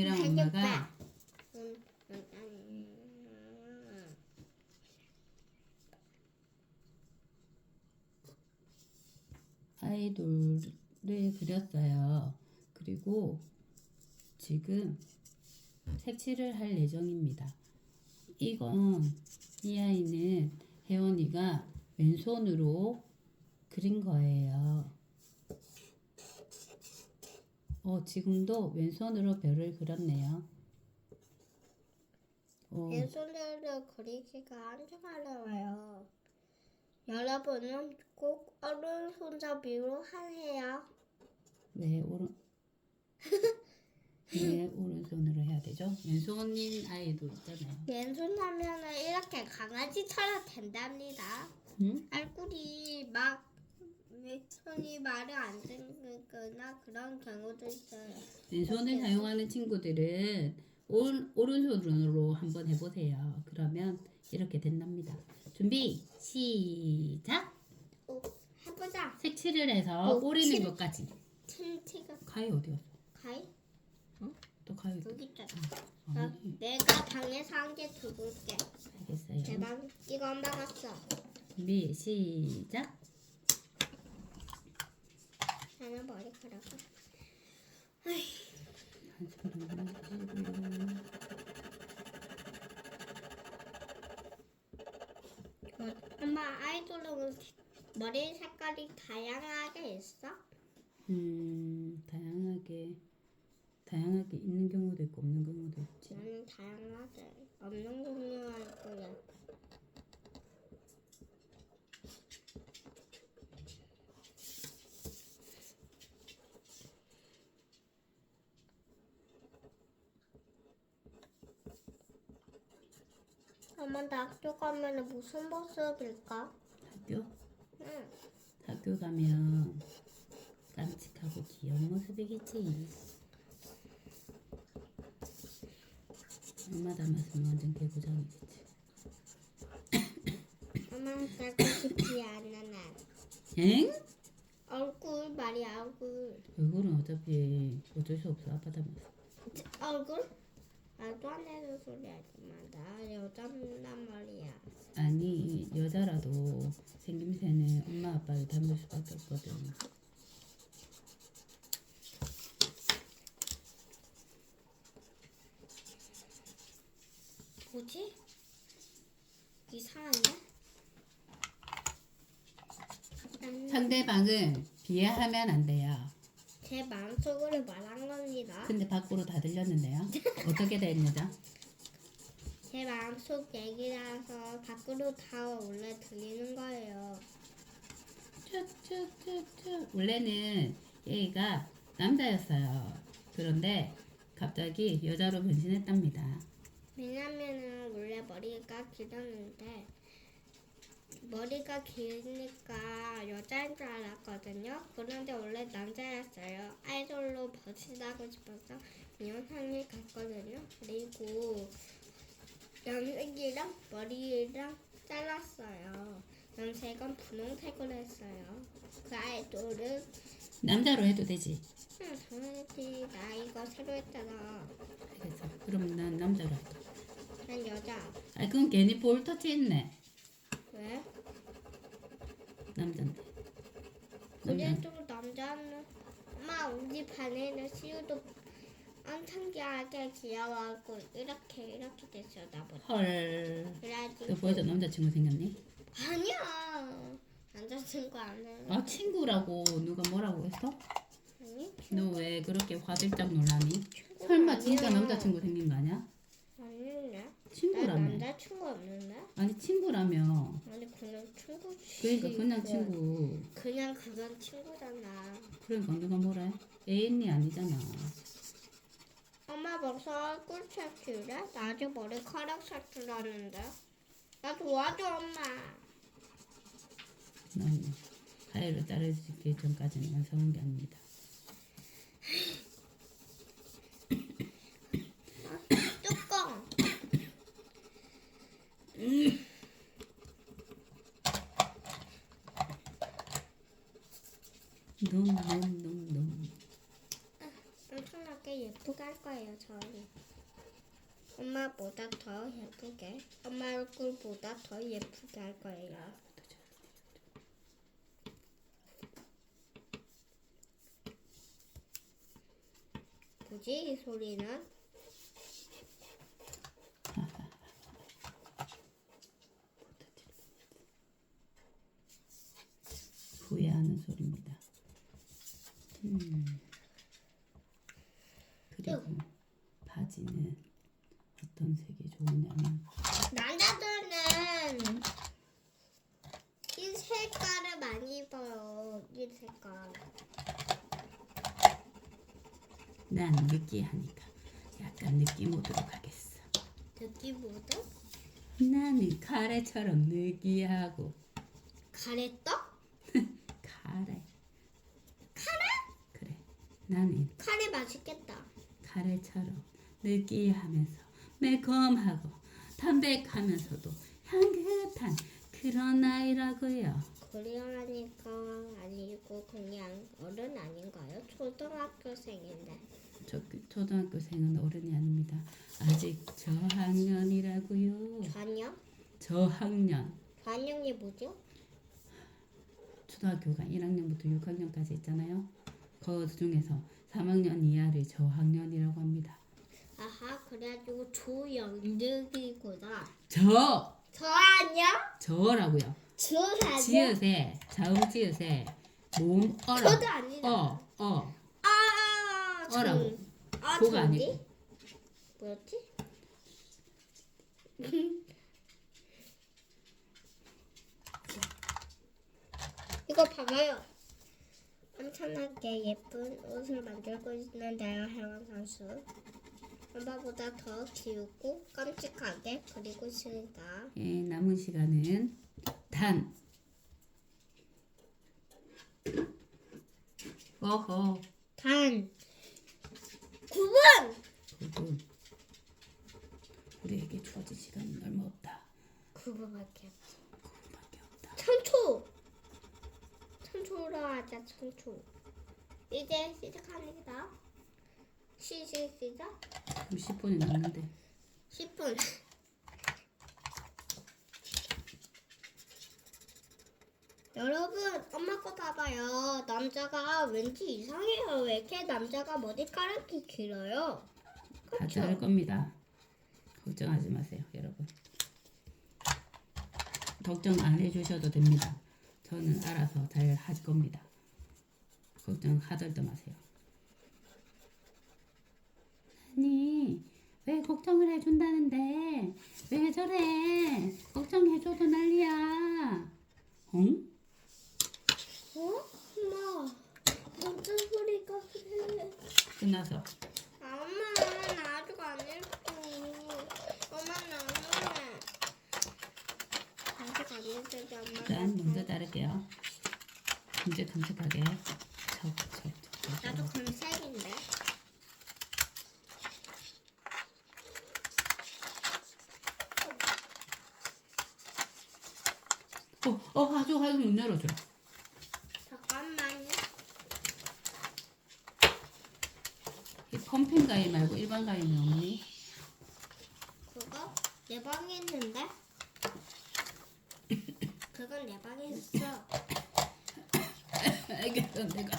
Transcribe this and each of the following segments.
엄마가 음, 음, 음. 아이돌을 그렸어요. 그리고 지금 색칠을 할 예정입니다. 이건 이 아이는 혜원이가 왼손으로 그린 거예요. 어, 지금도 왼손으로 별을 그렸네요. 어, 왼손으로 그리기가 아주 어려워요. 여러분은 꼭 오른손잡이로 하세요. 왜 오른 왜 오른손으로 해야 되죠? 왼손인 아이도 있잖아요. 왼손 하면은 이렇게 강아지처럼 된답니다. 응? 얼굴이 막 손이 말을 안 듣거나 그런 경우도 있어요. 왼손을 사용하는 친구들은 올, 오른손으로 한번 해보세요. 그러면 이렇게 된답니다. 준비 시작. 오, 해보자. 색칠을 해서 오, 오리는 칠. 것까지. 틴티가 가위 어디 갔어? 가이 또 가위 어디? 여기 있잖아. 나, 아니 내가 방에서 한 개 두고 올게. 알겠어요. 대박. 이거 안 박았어. 준비 시작. 머리카락을. 한 손으로 해주고요. 어, 엄마 아이돌은 머리 색깔이 다양하게 있어? 음 다양하게 다양하게 있는 경우도 있고 없는 경우도 있지. 나는 다양하게 없는 할 거야. 엄마 나 학교 가면 무슨 모습일까? 학교 응. 학교 가면 깜찍하고 귀여운 모습이겠지. 엄마 닮았으면 완전 개구장이겠지. 엄마 살고 싶지 않아 난. 엥? 얼굴 말이야 얼굴. 얼굴은 어차피 어쩔 수 없어. 아빠 닮았어. 얼굴? 말도 안 되는 소리 하지 마. 나 여자란 말이야. 아니 여자라도 생김새는 엄마 아빠를 닮을 수밖에 없거든. 뭐지? 이상한데? 난 상대방을 비하하면 안 돼요. 제 마음속으로 말한 겁니다. 근데 밖으로 다 들렸는데요. 어떻게 된 거죠? 제 마음속 얘기라서 밖으로 다 원래 들리는 거예요. 쭉쭉쭉쭉 원래는 얘가 남자였어요. 그런데 갑자기 여자로 변신했답니다. 왜냐면은 원래 머리가 길었는데 머리가 길으니까 여자인 줄 알았거든요. 그런데 원래 남자였어요. 아이돌로 변신하고 싶어서 미용상을 갔거든요. 그리고 염색이랑 머리랑 잘랐어요. 염색은 분홍색으로 했어요. 그 아이돌은 남자로 해도 되지. 응, 당연히 나 이거 새로 했잖아. 알겠어. 그럼 난 남자로 할게. 난 여자. 아 그럼 괜히 볼 터치 했네. 왜? 남잔데. 그래 도 남자는 엄마 우리 반에는 시우도 엄청 귀하게 귀여워하고 이렇게 이렇게 됐어 나보다 헐. 너 그래가지고 벌써 남자친구 생겼니? 아니야 남자친구 안 해. 아 친구라고 누가 뭐라고 했어? 아니 너 왜 그렇게 화들짝 놀라니? 설마 진짜. 남자친구 생긴 거 아니야? 친구라며. 남자 친구 없는데 아니 친구라며. 아니 그냥 친구지 그러니까 그냥 친구. 그냥 그건 친구잖아 그러니까 누가 해? 애인이 아니잖아. 엄마 벌써 얼굴 색칠해? 나 아직 머리카락 색칠하는데 나 도와줘 엄마 난 가위로 자르기 전까지는 완성한 게 아닙니다. 뚜껑 너무 너무 너무 너무 엄청나게 엄마한테 예쁘게 할 거예요, 저는. 엄마보다 더 예쁘게. 엄마 얼굴보다 더 예쁘게 할 거예요. 뭐지 이 소리는? 후회하는 소리입니다. 음. 그리고 바지는 어떤 색이 좋으냐면 남자들은 이 색깔을 많이 입어요. 이 색깔. 난 느끼하니까 약간 느낌 오도록 하겠어. 느낌보다 나는 카레처럼 느끼하고 가래떡? 카레. 카레? 그래. 나는 카레 맛있겠다. 카레처럼 느끼하면서 매콤하고 담백하면서도 향긋한 그런 아이라고요. 코리아니까 아니고 그냥 어른 아닌가요? 초등학교생인데. 저 초등학교생은 어른이 아닙니다. 아직 저학년이라고요. 좌녀? 저학년. 좌녀이 뭐죠? 초등학교가 1학년부터 6학년까지 있잖아요. 그 중에서 3학년 이하를 저학년이라고 합니다. 아하 그래가지고 조영득이구나. 저 저아녀? 저라고요. 저아녀? 지읒에 자음 지읒에 모음 어라. 저도 아니다. 어 어. 아, 어라고. 전- 아, 고가 전지? 아니고. 뭐였지? 이거 봐봐요. 엄청나게 예쁜 옷을 만들고 있는데요, 혜원 선수. 엄마보다 더 귀엽고 깜찍하게 그리고 있습니다. 예, 남은 시간은 단. 어허. 단 9분! 그분 우리에게 주어진 시간은 얼마 없다. 9분밖에 없어. 그분밖에 없다. 1000초! 1000초로 하자, 1000초. 이제 시작합니다. 시작, 시작. 그럼 10분이 남는데 10분. 여러분, 엄마 거 봐봐요. 남자가 왠지 이상해요. 왜 이렇게 남자가 머리카락이 길어요? 다 그쵸? 자를 겁니다. 걱정하지 마세요, 여러분. 걱정 안 해주셔도 됩니다. 저는 알아서 잘 할 겁니다. 걱정 하들도 마세요. 아니, 왜 걱정을 해준다는데? 왜 저래? 걱정해줘도 난리야. 응? 어? 엄마, 무슨 소리가 그래? 끝나서. 아, 엄마, 나 아직 안 했어. 엄마, 나 해. 아직 안 했는데 엄마. 일단 먼저 자를게요. 이제 큼직하게. 척, 척, 척, 나도 척. 금색인데. 어, 어, 아주 아주 문 열어줘. 잠깐만요. 이 펌핑 가위 말고 일반 가위는 없니? 그거 내 방에 있는데? 그건 내 방에 있어. 알겠어, 내가.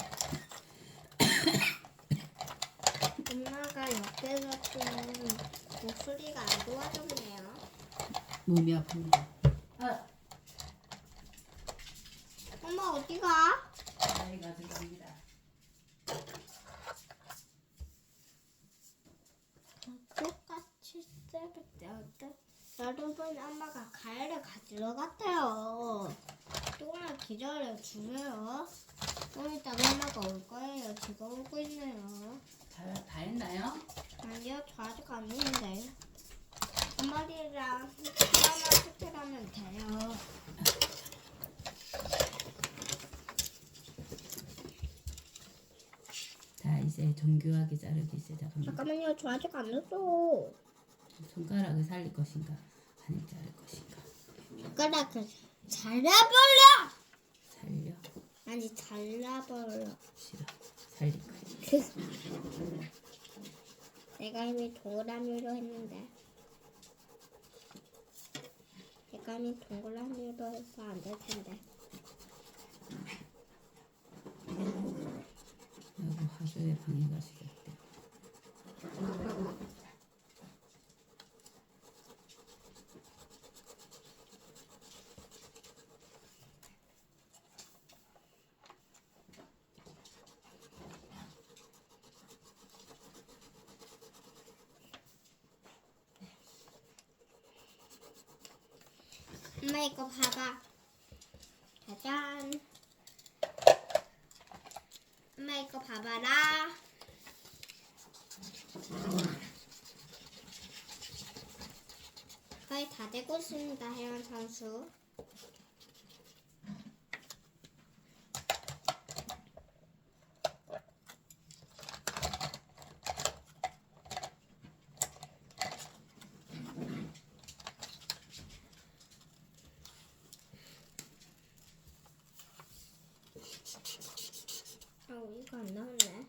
엄마가 옆에서 좀 목소리가 안 좋아졌네요. 몸이 아픕니다. 아, 엄마 어디 가? 가위 가져갑니다. 똑같이 새벽 어때? 여러분 엄마가 가위를 가지러 갔대요. 조금만 기다려 주세요. 좀 이따가 엄마가 올 거예요. 지금 오고 있네요. 다, 다 했나요? 아니요, 저 아직 안 했는데. 엄마들이랑 드라마 스트하면 돼요. 자, 이제 정교하게 자르기 시작합니다. 잠깐만요, 저 아직 안 했어. 손가락을 살릴 것인가, 아니면 자를 것인가. 손가락을 잘라버려! 살려, 아니, 잘라버려. 싫어, 살릴 거야. 그, 내가 이미 동그라미로 했는데. 내가 이미 동그라미로 해서 안 될 텐데. 여기 화조에 방해가 시켰대. 엄마 이거 봐봐. 짜잔. 엄마 이거 봐봐라. 거의 다 되고 있습니다, 혜연 선수. 어, 이거 안 나왔네.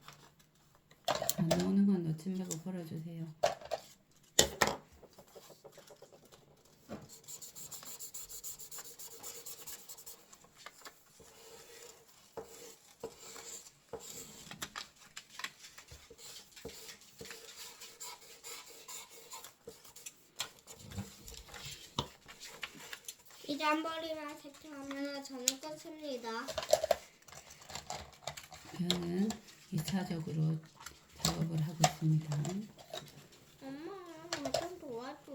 안 나오는 건 놓지 말고 걸어주세요. 이제 한 벌이만 세팅하면 저는 끝입니다. 저는 2차적으로 작업을 하고 있습니다. 엄마, 좀 도와줘.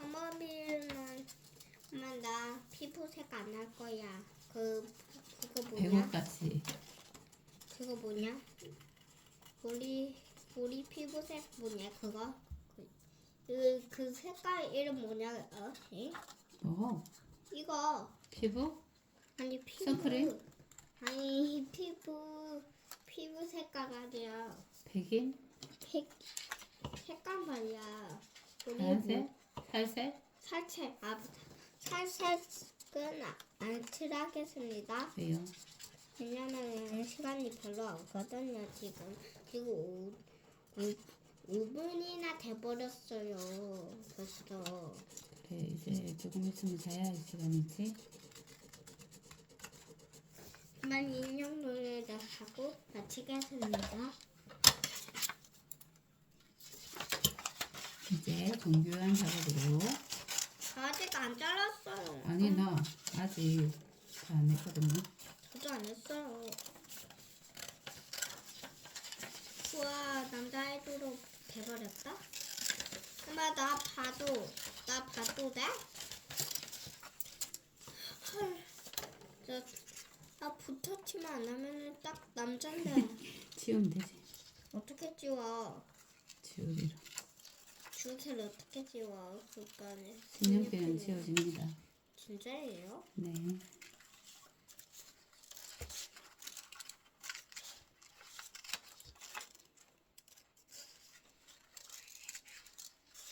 엄마 밀면 엄마 나 피부색 안 할 거야. 그 그거 뭐냐? 배고같이 그거 뭐냐? 우리 우리 피부색 뭐냐 그거? 그, 그 색깔 이름 뭐냐? 어? 에? 뭐 이거 피부? 아니 피부 선크림? 아니 피부 피부 색깔 아니야. 백인? 색 색깔 말이야. 우리 하얀색? 뭐- 살색? 살색 아 살색은 안 칠하겠습니다. 왜요? 왜냐면 시간이 별로 없거든요 지금 지금 5, 5, 5분이나 돼버렸어요 벌써 그래 이제 조금 있으면 자야 할 시간이지. 만 인형 놀이를 하고 마치겠습니다. 이제 정교한 작업으로 아직 안 잘랐어요. 아니 나 아직 다 안 했거든요. 저도 안 했어요. 우와 남자애들로 돼버렸다? 엄마 나 봐도 나 봐도 돼? 헐, 저, 나 붙어치면 안 하면은 딱 남잔데 치우면 되지. 어떻게 지워? 치우기로. 주세를 어떻게 지워? 그거는 신년필은 치워집니다. 진짜예요? 네.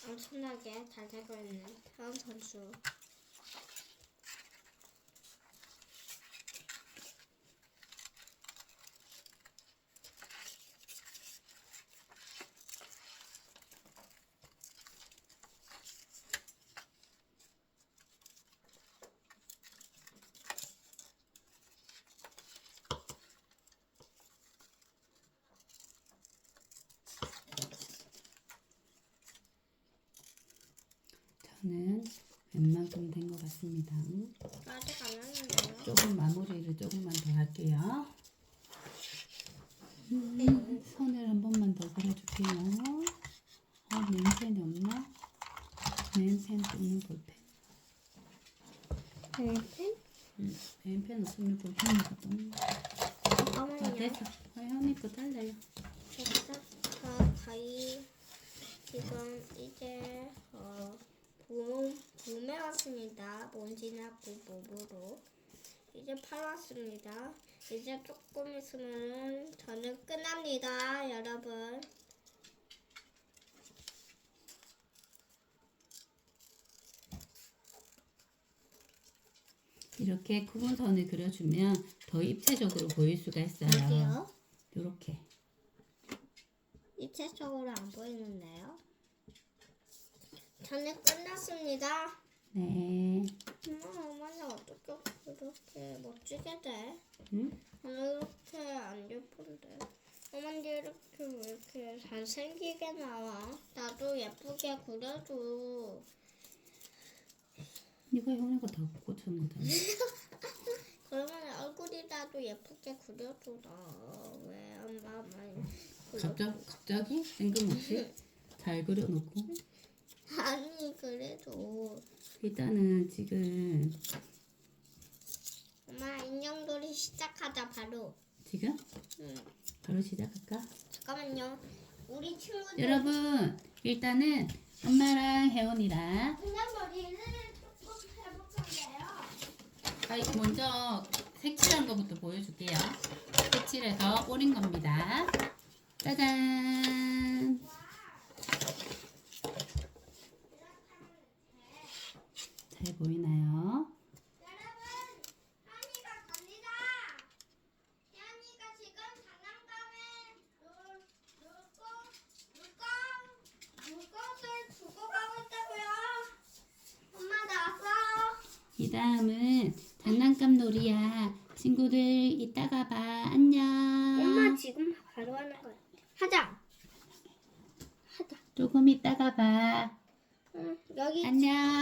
엄청나게 잘 되고 있는 다음 선수. 저는 웬만큼 된 것 같습니다. 아직 안 하는데요? 조금 마무리를 조금만 더 할게요. 음, 손을 한 번만 더 걸어줄게요. 어, 맨펜이 없나? 맨펜 없는 볼펜. 펜? 음, 맨펜 없으면 볼펜이 거든. 아, 잠깐만요. 됐어. 어, 현이 거 달라요. 제가 저 거의 지금 이제 어 봄, 봄에 왔습니다. 먼지나고 몸으로 이제 팔 왔습니다. 이제 조금 있으면 저는 끝납니다, 여러분. 이렇게 구분 선을 그려주면 더 입체적으로 보일 수가 있어요. 어디요? 이렇게. 전체적으로 안 보이는데요. 저는 끝났습니다. 네. 엄마, 엄마는 어떻게 그렇게 멋지게 돼? 응? 저는 이렇게 안 예쁜데. 엄마는 이렇게 왜 이렇게 잘생기게 나와? 나도 예쁘게 그려줘. 이거 형이가 다 꽂은 거잖아. 그러면 얼굴이라도 예쁘게 그려줘. 나 왜 엄마만 그려? 갑자기 갑자기 뜬금없이 잘 그려놓고 아니 그래도 일단은 지금 엄마 인형놀이 시작하자 바로. 지금 응. 바로 시작할까? 잠깐만요. 우리 친구들 여러분 일단은 엄마랑 혜원이랑 인형놀이를 조금 해볼 건데요. 아, 먼저 색칠한 거부터 보여줄게요. 색칠해서 오린 겁니다. 짜잔. 잘 보이나요? 여러분, 현이가 갑니다. 현이가 지금 장난감에 물, 물고, 물고, 물것을 주고 가고 있다고요. 나왔어. 이 다음은 장난감 놀이야. 친구들 이따가 봐. 안녕. 엄마 지금 바로 하는 거야. 하자. 하자. 조금 이따가 봐. 응, 여기 안녕.